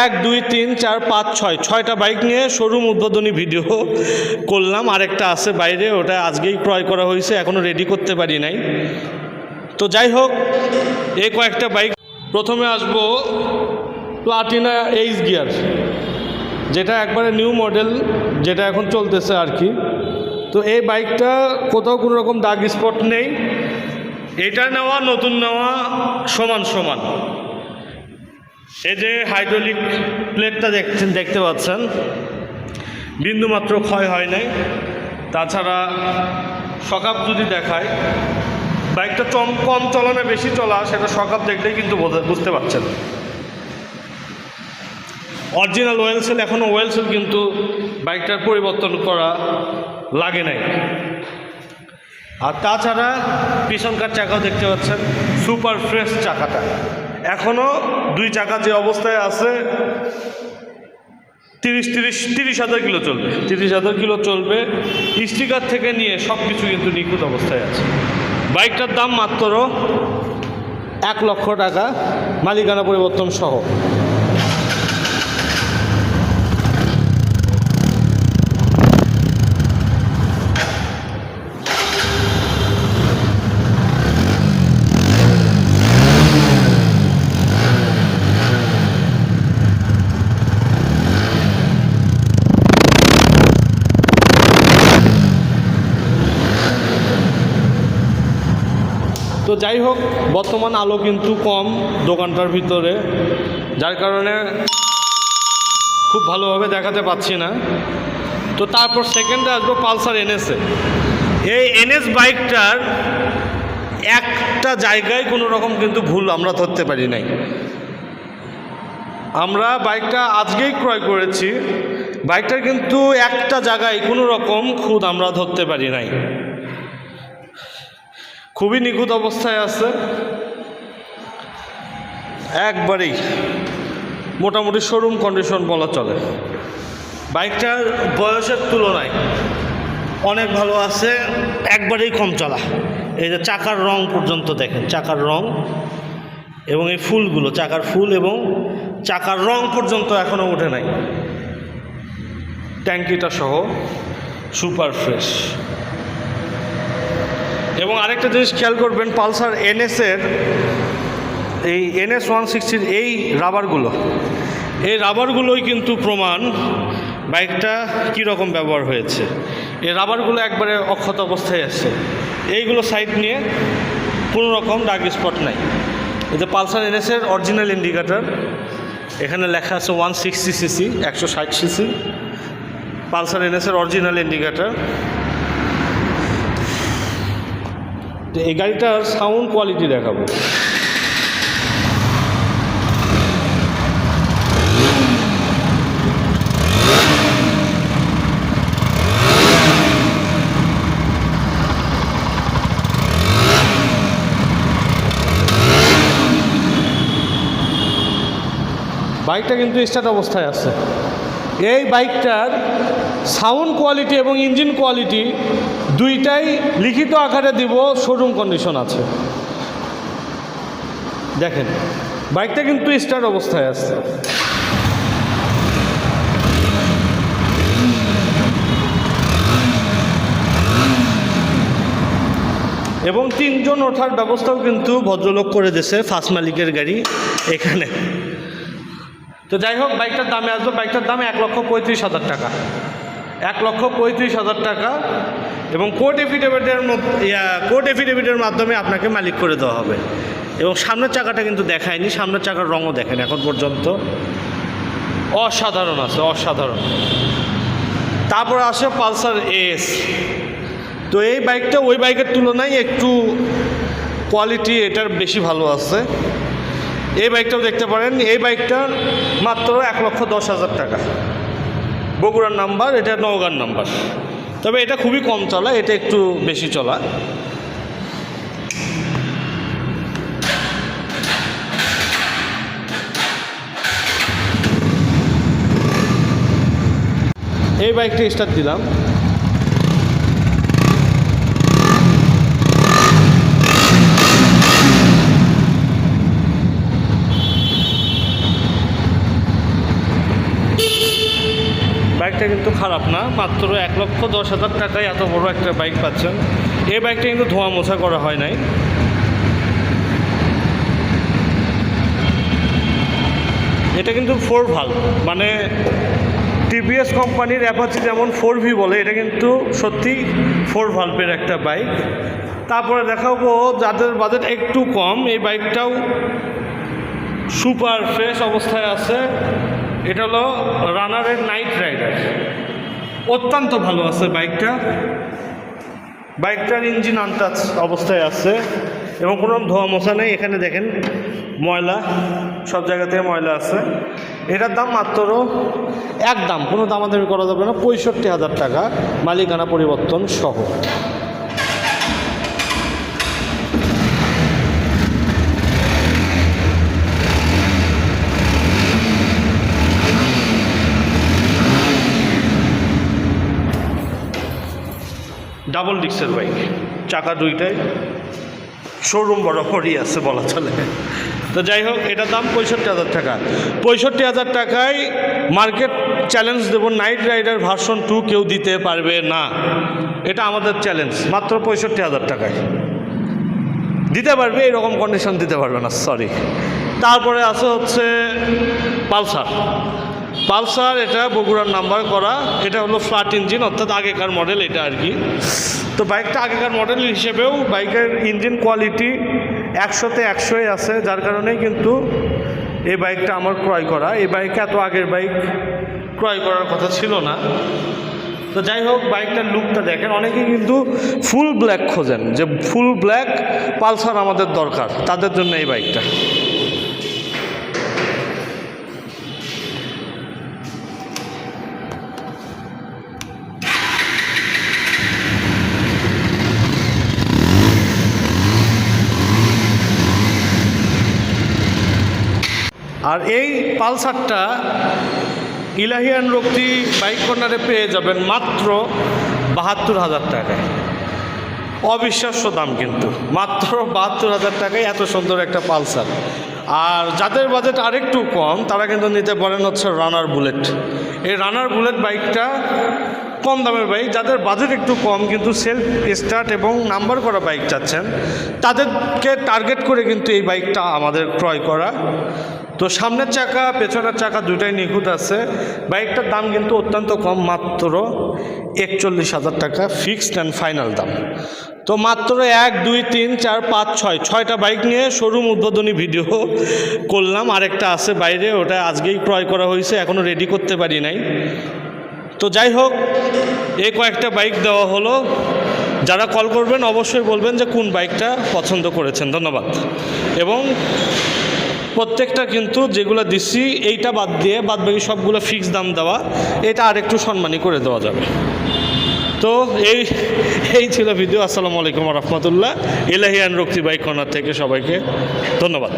এক, দুই, তিন, চার, পাঁচ, ছয়। ছয়টা বাইক নিয়ে শোরুম উদ্বোধনী ভিডিও করলাম। আরেকটা আছে বাইরে, ওটা আজকেই ক্রয় করা হয়েছে এখনও রেডি করতে পারি নাই। তো যাই হোক এই কয়েকটা বাইক। প্রথমে আসব প্লাটিনা এইচ গিয়ার যেটা একবারে নিউ মডেল যেটা এখন চলতেছে আর কি। তো এই বাইকটা কোথাও কোনো রকম দাগ স্পট নেই। এটা নেওয়া, নতুন নেওয়া, সমান সমান। এই যে হাইড্রোলিক প্লেটটা দেখছেন, দেখতে পাচ্ছেন বিন্দুমাত্র ক্ষয় হয় নাই। তাছাড়া সকাপ যদি দেখায়, বাইকটা চম, কম চলানো বেশি চলা, সেটা সকাপ দেখলেই কিন্তু বুঝতে পারছেন। অরিজিনাল ওয়েল সেল এখনও ওয়েল সেল কিন্তু বাইকটার পরিবর্তন করা লাগে নাই। আর তাছাড়া পিছনকার চাকাও দেখতে পাচ্ছেন সুপার ফ্রেশ চাকাটা। এখনও দুই চাকা যে অবস্থায় আছে, তিরিশ তিরিশ তিরিশ হাজার কিলো চলবে। তিরিশ হাজার কিলো চলবে। স্টিকার থেকে নিয়ে সব কিছু কিন্তু নিখুঁত অবস্থায় আছে। বাইকটার দাম মাত্র এক লক্ষ টাকা, মালিকানা পরিবর্তন সহ। তো যাই হোক, বর্তমান আলো কিন্তু কম দোকানটার ভিতরে, যার কারণে খুব ভালোভাবে দেখাতে পাচ্ছি না। তো তারপর সেকেন্ডে আসব পালসার এনএসে এই এনএস বাইকটার একটা জায়গায় কোনো রকম কিন্তু ভুল আমরা ধরতে পারি নাই। আমরা বাইকটা আজকেই ক্রয় করেছি। বাইকটার কিন্তু একটা জায়গায় কোনো রকম খুদ আমরা ধরতে পারি নাই। খুবই নিখুঁত অবস্থায় আছে। একবারেই মোটামুটি শোরুম কন্ডিশন বলা চলে। বাইকটার বয়সের তুলনায় অনেক ভালো আছে, একবারেই কম চলা। এই যে চাকার রং পর্যন্ত দেখেন, চাকার রং এবং এই ফুলগুলো, চাকার ফুল এবং চাকার রং পর্যন্ত এখনও ওঠে নাই। ট্যাঙ্কিটা সহ সুপার ফ্রেশ। এবং আরেকটা জিনিস খেয়াল করবেন, পালসার এনএসের এই এনএস ওয়ান সিক্সটির এই রাবারগুলো। এই রাবারগুলোই কিন্তু প্রমাণ বাইকটা কীরকম ব্যবহার হয়েছে। এই রাবারগুলো একবারে অক্ষত অবস্থায় আছে। এইগুলো সাইড নিয়ে কোনো রকম ডাক স্পট নাই। যে পালসার এনএসের অরিজিনাল ইন্ডিকেটার এখানে লেখা আছে ওয়ান সিক্সটি সিসি একশো ষাট সিসি পালসার এনএসের অরিজিনাল ইন্ডিকেটার তো এই গাড়িটার সাউন্ড কোয়ালিটি দেখাবো। বাইকটা কিন্তু স্টার্ট অবস্থায় আছে। এই বাইকটার সাউন্ড কোয়ালিটি এবং ইঞ্জিন কোয়ালিটি দুইটাই লিখিত আকারে দিব শোরুম কন্ডিশন আছে। দেখেন, বাইকটা কিন্তু স্টার্ট অবস্থায় আছে। এবং তিনজন ওঠার ব্যবস্থাও কিন্তু ভদ্রলোক করে দিয়েছে ফার্স্ট মালিকের গাড়ি এখানে। তো যাই হোক, বাইকটার দামে আসব, বাইকটার দাম এক লক্ষ পঁয়ত্রিশ হাজার টাকা। এক লক্ষ পঁয়ত্রিশ হাজার টাকা এবং কোর্ট এফিডেভিটের কোর্ট এফিডেভিটের মাধ্যমে আপনাকে মালিক করে দেওয়া হবে। এবং সামনের চাকাটা কিন্তু দেখায়নি, সামনের চাকার রঙও দেখেন এখন পর্যন্ত। অসাধারণ আছে, অসাধারণ। তারপর আসে পালসার এস তো এই বাইকটা, ওই বাইকের তুলনায় একটু কোয়ালিটি এটার বেশি ভালো আছে। এই বাইকটাও দেখতে পারেন, এই বাইকটার মাত্র এক লক্ষ দশ হাজার টাকা। বগুড়ার নাম্বার, এটা নওগাঁর নাম্বার। তবে এটা খুবই কম চলা, এটা একটু বেশি চলা। এই বাইকটা স্টার্ট দিলাম। বাইকটা কিন্তু খারাপ না, মাত্র এক লক্ষ দশ হাজার টাকায় এত বড় একটা বাইক পাচ্ছেন। এই বাইকটা কিন্তু ধোঁয়া মোছা করা হয় নাই। এটা কিন্তু ফোর ভালো মানে টিভিএস কোম্পানির অ্যাপাচি যেমন ফোর ভি বলে, এটা কিন্তু সত্যি ফোর ভাল্বের একটা বাইক। তারপরে দেখাবো যাদের বাজেট একটু কম, এই বাইকটাও সুপার ফ্রেশ অবস্থায় আছে। এটা হলো রানারের রাইডার অত্যন্ত ভালো আছে বাইকটা। বাইকটার ইঞ্জিন আনটাচ অবস্থায় আছে এবং কোনো ধোয়া মশা নেই। এখানে দেখেন ময়লা, সব জায়গা থেকে ময়লা আছে। এটার দাম মাত্র এক দাম কোনো দামাদামি করা যাবে না। পঁয়ষট্টি হাজার টাকা। মালিকানা পরিবর্তন সহ। ডাবল ডিক্সের বাইক চাকা দুইটাই। শোরুম বরাবরই আছে বলা চলে। তো যাই হোক, এটার দাম পঁয়ষট্টি হাজার টাকা। পঁয়ষট্টি হাজার টাকায় মার্কেট চ্যালেঞ্জ দেবো। নাইট রাইডার ভার্সন টু কেউ দিতে পারবে না। এটা আমাদের চ্যালেঞ্জ মাত্র পঁয়ষট্টি হাজার টাকায়। দিতে পারবে, এরকম কন্ডিশন দিতে পারবে না। সরি তারপরে আছে হচ্ছে পালসার। পালসার, এটা বগুড়ার নাম্বার করা। এটা হলো ফ্ল্যাট ইঞ্জিন, অর্থাৎ আগেকার মডেল এটা আর কি। তো বাইকটা আগেকার মডেল হিসেবেও বাইকের ইঞ্জিন কোয়ালিটি একশোতে একশোই আছে, যার কারণেই কিন্তু এই বাইকটা আমার ক্রয় করা। এই বাইক এত আগের বাইক, ক্রয় করার কথা ছিল না। তো যাই হোক, বাইকটার লুকটা দেখেন। অনেকেই কিন্তু ফুল ব্ল্যাক খোঁজেন, যে ফুল ব্ল্যাক পালসার আমাদের দরকার, তাদের জন্য এই বাইকটা। আর এই পালসারটা ইলাহিয়ান রক্তি বাইক কর্নারে পেয়ে যাবেন মাত্র বাহাত্তর হাজার টাকায়। অবিশ্বাস্য দাম কিন্তু। মাত্র বাহাত্তর হাজার টাকায় এত সুন্দর একটা পালসার। আর যাদের বাজেট আরেকটু কম, তারা কিন্তু নিতে পারেন হচ্ছে রানার বুলেট। এই রানার বুলেট বাইকটা কম দামের বাইক, যাদের বাজেট একটু কম, কিন্তু সেলফ স্টার্ট এবং নাম্বার করা বাইক চাচ্ছেন, তাদেরকে টার্গেট করে কিন্তু এই বাইকটা আমাদের ক্রয় করা। তো সামনের চাকা, পেছনের চাকা দুটাই নিখুঁত আছে। বাইকটার দাম কিন্তু অত্যন্ত কম, মাত্র একচল্লিশ হাজার টাকা ফিক্সড অ্যান্ড ফাইনাল দাম। তো মাত্র এক, দুই, তিন, চার, পাঁচ, ছয়, ছয়টা বাইক নিয়ে শোরুম উদ্বোধনী ভিডিও করলাম। আরেকটা আছে বাইরে, ওটা আজকেই ক্রয় করা হয়েছে এখনও রেডি করতে পারি নাই। তো যাই হোক এই কয়েকটা বাইক দেওয়া হলো। যারা কল করবেন, অবশ্যই বলবেন যে কোন বাইকটা পছন্দ করেছেন। ধন্যবাদ। এবং প্রত্যেকটা কিন্তু যেগুলো দিচ্ছি এইটা বাদ দিয়ে বাদ বাকি সবগুলো ফিক্স দাম দেওয়া, এটা আর একটু সম্মানী করে দেওয়া যাবে। তো এই এই ছিল ভিডিও আসসালামু আলাইকুম রহমতুল্লাহ। এলাহিয়ান রক্তি বাইক কর্নার থেকে সবাইকে ধন্যবাদ।